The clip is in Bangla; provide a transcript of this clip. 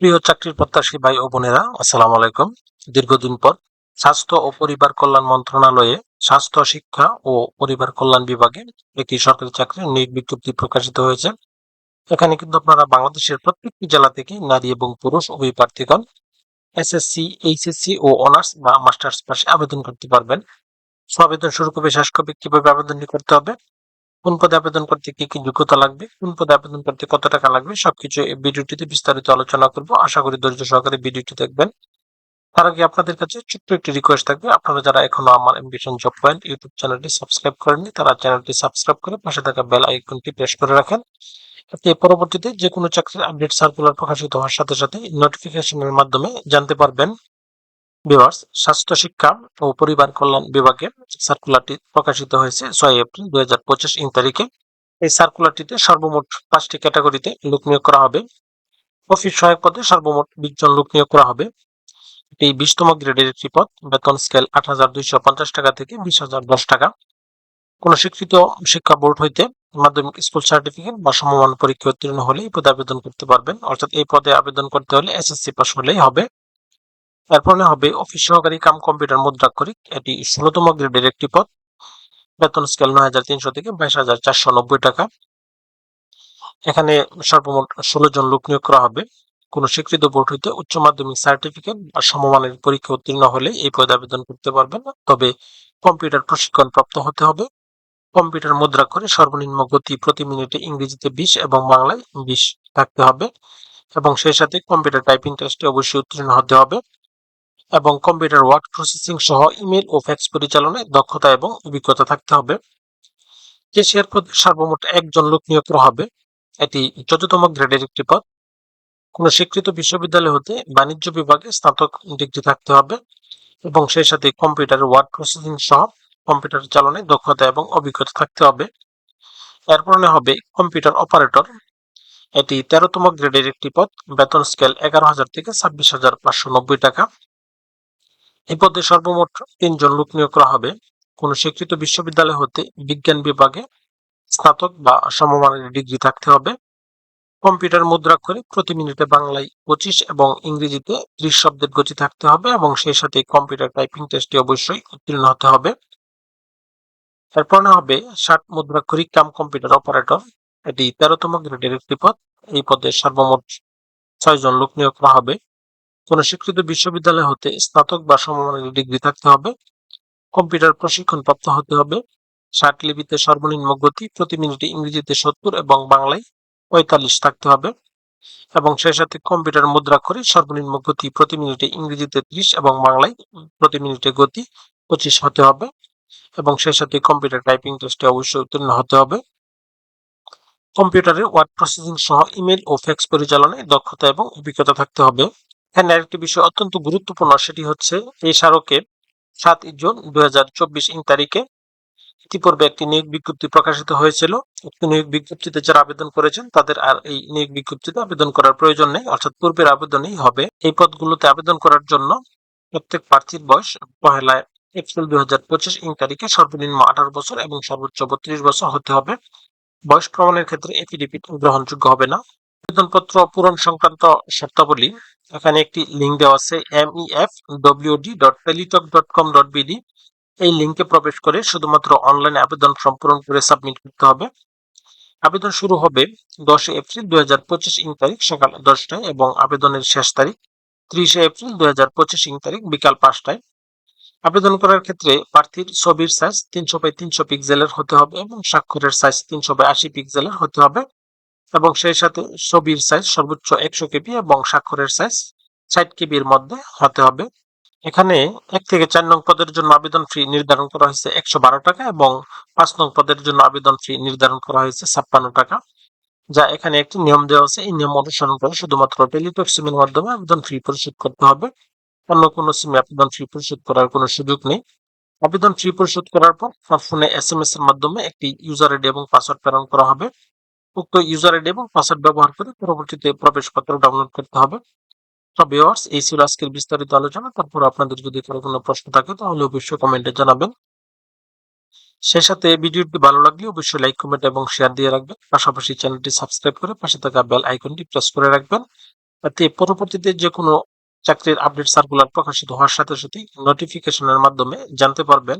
প্রিয় চাকরির প্রত্যাশী ভাই ও বোনেরা, আসসালামু আলাইকুম। দীর্ঘদিন পর স্বাস্থ্য ও পরিবার কল্যাণ মন্ত্রণালয়ে স্বাস্থ্য, শিক্ষা ও পরিবার কল্যাণ বিভাগে একটি সরকারি চাকরির নিয়োগ বিজ্ঞপ্তি প্রকাশিত হয়েছে। এখানে কিন্তু আপনারা বাংলাদেশের প্রত্যেকটি জেলা থেকে নারী এবং পুরুষ উভয় প্রার্থীগণ এসএসসি, এইচএসসি ও অনার্স বা মাস্টার্স পাশে আবেদন করতে পারবেন। আবেদন শুরু করবে শেষ করবে কীভাবে আবেদনটি করতে হবে কোন পদে আবেদন করতে কি কি যোগ্যতা লাগবে, কোন পদে আবেদন করতে কত টাকা লাগবে, সবকিছু এই ভিডিওটিতে বিস্তারিত আলোচনা করব। আশা করি ধৈর্য সহকারে ভিডিওটি দেখবেন। তার আগে আপনাদের কাছে ছোট্ট একটি রিকোয়েস্ট থাকবে। আপনারা যারা এখনও আমার এমবিশন জব পয়েন্ট ইউটিউব চ্যানেলটি সাবস্ক্রাইব করেননি, তারা চ্যানেলটি সাবস্ক্রাইব করে পাশে থাকা বেল আইকনটি প্রেস করে রাখেন। আপনি পরবর্তীতে যে কোনো চাকরির আপডেট সার্কুলার প্রকাশিত হওয়ার সাথে সাথে নোটিফিকেশনের মাধ্যমে জানতে পারবেন ভিউয়ার্স, স্বাস্থ্য, শিক্ষা ও পরিবার কল্যাণ বিভাগে সার্কুলারটি প্রকাশিত হয়েছে ছয় এপ্রিল দুই হাজার পঁচিশ ইং তারিখে। এই সার্কুলারটিতে সর্বমোট পাঁচটি ক্যাটাগরিতে লোক নিয়োগ করা হবে। অফিস সহায়ক পদে সর্বমোট বিশ জন লোক নিয়োগ করা হবে। এটি বিশতম গ্রেডের একটি পদ। বেতন স্কেল আট হাজার দুইশো পঞ্চাশ টাকা থেকে বিশ হাজার দশ টাকা। কোন স্বীকৃত শিক্ষা বোর্ড হইতে মাধ্যমিক স্কুল সার্টিফিকেট বা সমমান পরীক্ষা উত্তীর্ণ হলে এই পদে আবেদন করতে পারবেন। অর্থাৎ এই পদে আবেদন করতে হলে এসএসসি পাস হলেই হবে। এরপরে হবে অফিস সহকারী কাম কম্পিউটার মুদ্রাক্ষরিক। এটি ষোলতম গ্রেডের একটি পদ। বেতন স্কেল নয় হাজার তিনশো থেকে বাইশ হাজার চারশো নব্বই টাকা। এখানে সর্বমোট ষোলো জন লোক নিয়োগ করা হবে। কোন স্বীকৃত বোর্ড হইতে উচ্চ মাধ্যমিক সার্টিফিকেট বা সমমানের পরীক্ষা উত্তীর্ণ হলে এই পদে আবেদন করতে পারবেন তবে কম্পিউটার প্রশিক্ষণ প্রাপ্ত হতে হবে। কম্পিউটার মুদ্রা করে সর্বনিম্ন গতি প্রতি মিনিটে ইংরেজিতে বিশ এবং বাংলায় বিশ থাকতে হবে। এবং সেই সাথে কম্পিউটার টাইপিং টেস্টে অবশ্যই উত্তীর্ণ হতে হবে। এবং কম্পিউটার ওয়ার্ড প্রসেসিং সহ ইমেল ও ফ্যাক্স পরিচালনায় দক্ষতা এবং অভিজ্ঞতা থাকতে হবে। কেশিয়ার পদে সর্বমোট একজন লোক নিয়োগ করা হবে। এটি চতুর্থম গ্রেডের একটি পদ। কোন স্বীকৃত বিশ্ববিদ্যালয় হতে বাণিজ্য বিভাগে স্নাতক ডিগ্রি থাকতে হবে এবং সেই সাথে কম্পিউটার ওয়ার্ড প্রসেসিং সহ কম্পিউটার চালনায় দক্ষতা এবং অভিজ্ঞতা থাকতে হবে। এরপরে হবে কম্পিউটার অপারেটর এটি তেরোতম গ্রেডের একটি পদ। বেতন স্কেল এগারো হাজার থেকে ছাব্বিশ হাজার পাঁচশো নব্বই টাকা। এই পদে সর্বমোট তিনজন লোক নিয়োগ করা হবে। কোন স্বীকৃত বিশ্ববিদ্যালয় হতে বিজ্ঞান বিভাগে স্নাতক বা সমমানের ডিগ্রি থাকতে হবে। কম্পিউটার মুদ্রাক্ষরে প্রতি মিনিটে বাংলায় পঁচিশ এবং ইংরেজিতে ত্রিশ শব্দের গতি থাকতে হবে এবং সেই সাথে কম্পিউটার টাইপিং টেস্টে অবশ্যই উত্তীর্ণ হতে হবে। এরপর হবে ষাট মুদ্রাক্ষরিক কাম কম্পিউটার অপারেটর। এটি তেরোতম গ্রেডের একটি পদ। এই পদে সর্বমোট ছয়জন লোক নিয়োগ করা হবে। কোন স্বীকৃত বিশ্ববিদ্যালয় হতে স্নাতক বা সমমানের ডিগ্রি থাকতে হবে। কম্পিউটার প্রশিক্ষণ প্রাপ্ত হতে হবে। ষাট লিপিতে সর্বনিম্ন গতি, প্রতি মিনিটে ইংরেজিতে সত্তর এবং বাংলায় পঁয়তাল্লিশ থাকতে হবে। এবং সেই সাথে কম্পিউটার মুদ্রা করে সর্বনিম্ন গতি, প্রতি মিনিটে ইংরেজিতে ত্রিশ এবং বাংলায় প্রতি মিনিটে গতি পঁচিশ হতে হবে। এবং সেই সাথে কম্পিউটার টাইপিং টেস্টে অবশ্যই উত্তীর্ণ হতে হবে। কম্পিউটারে ওয়ার্ড প্রসেসিং সহ ইমেল ও ফ্যাক্স পরিচালনায় দক্ষতা এবং অভিজ্ঞতা থাকতে হবে। এখানে আরেকটি বিষয় অত্যন্ত গুরুত্বপূর্ণ, সেটি হচ্ছে এই স্মারকে সাত জুন দুই হাজার চব্বিশ ইং তারিখে ইতিপূর্বে একটি নিয়োগ বিজ্ঞপ্তি প্রকাশিত হয়েছিল। উক্ত নিয়োগ বিজ্ঞপ্তিতে যারা আবেদন করেছেন, তাদের আর এই নিয়োগ বিজ্ঞপ্তিতে আবেদন করার প্রয়োজন নেই, অর্থাৎ পূর্বের আবেদনই হবে। এই পদগুলোতে আবেদন করার জন্য প্রত্যেক প্রার্থীর বয়স পহেলা এপ্রিল দুই হাজার পঁচিশ ইং তারিখে সর্বনিম্ন আঠারো বছর এবং সর্বোচ্চ বত্রিশ বছর হতে হবে। বয়স প্রমাণের ক্ষেত্রে এফিডেভিট গ্রহণযোগ্য হবে না। আবেদনপত্র পূরণ সংক্রান্ত শর্তাবলী এখানে একটি লিঙ্ক দেওয়া আছে M F W D dot Teletalk dot com dot BD এই লিঙ্কে প্রবেশ করে শুধুমাত্র অনলাইন আবেদন ফর্ম পূরণ করে সাবমিট করতে হবে। আবেদন শুরু হবে দশই এপ্রিল দুই হাজার পঁচিশ ইং তারিখ সকাল দশটায় এবং আবেদনের শেষ তারিখ ত্রিশে এপ্রিল দুই হাজার পঁচিশ ইং তারিখ বিকাল পাঁচটায়। আবেদন করার ক্ষেত্রে প্রার্থীর ছবির সাইজ তিনশো বাই তিনশো পিক্সেলের হতে হবে এবং স্বাক্ষরের সাইজ তিনশো বাই আশি পিক্সেলের হতে হবে। এবং সেই সাথে ছবির সাইজ সর্বোচ্চ একশো কেবি এবং স্বাক্ষরের সাইজ ষাট কেবির মধ্যে হতে হবে। এখানে এক থেকে চার নং পদের জন্য আবেদন ফি নির্ধারণ করা হয়েছে একশো বারো টাকা এবং পাঁচ নং পদের জন্য আবেদন ফি নির্ধারণ করা হয়েছে ছাপ্পান্ন টাকা, যা এখানে একটি নিয়ম দেওয়া আছে। এই নিয়ম অনুসরণ করে শুধুমাত্র টেলিটক সিমের মাধ্যমে আবেদন ফি পরিশোধ করতে হবে। অন্য কোনো সিমে আবেদন ফি পরিশোধ করার কোনো সুযোগ নেই। আবেদন ফি পরিশোধ করার পর ফোনে এস এম এস এর মাধ্যমে একটি ইউজার আইডি এবং পাসওয়ার্ড প্রেরণ করা হবে। উক্ত ইউজার আইডি এবং পাসওয়ার্ড ব্যবহার করে পরবর্তীতে প্রবেশপত্র ডাউনলোড করতে হবে। তো ভিউয়ার্স এই ছিল আজকের বিস্তারিত আলোচনা। তারপর আপনাদের যদি কারও কোনো প্রশ্ন থাকে, তাহলে অবশ্যই কমেন্টে জানাবেন। সেই সাথে ভিডিওটি ভালো লাগলে অবশ্যই লাইক কমেন্ট এবং শেয়ার দিয়ে রাখবেন। পাশাপাশি চ্যানেলটি সাবস্ক্রাইব করে পাশে থাকা বেল আইকনটি প্রেস করে রাখবেন। এতে পরবর্তীতে যে কোনো চাকরির আপডেট সার্কুলার প্রকাশিত হওয়ার সাথে সাথে নোটিফিকেশনের মাধ্যমে জানতে পারবেন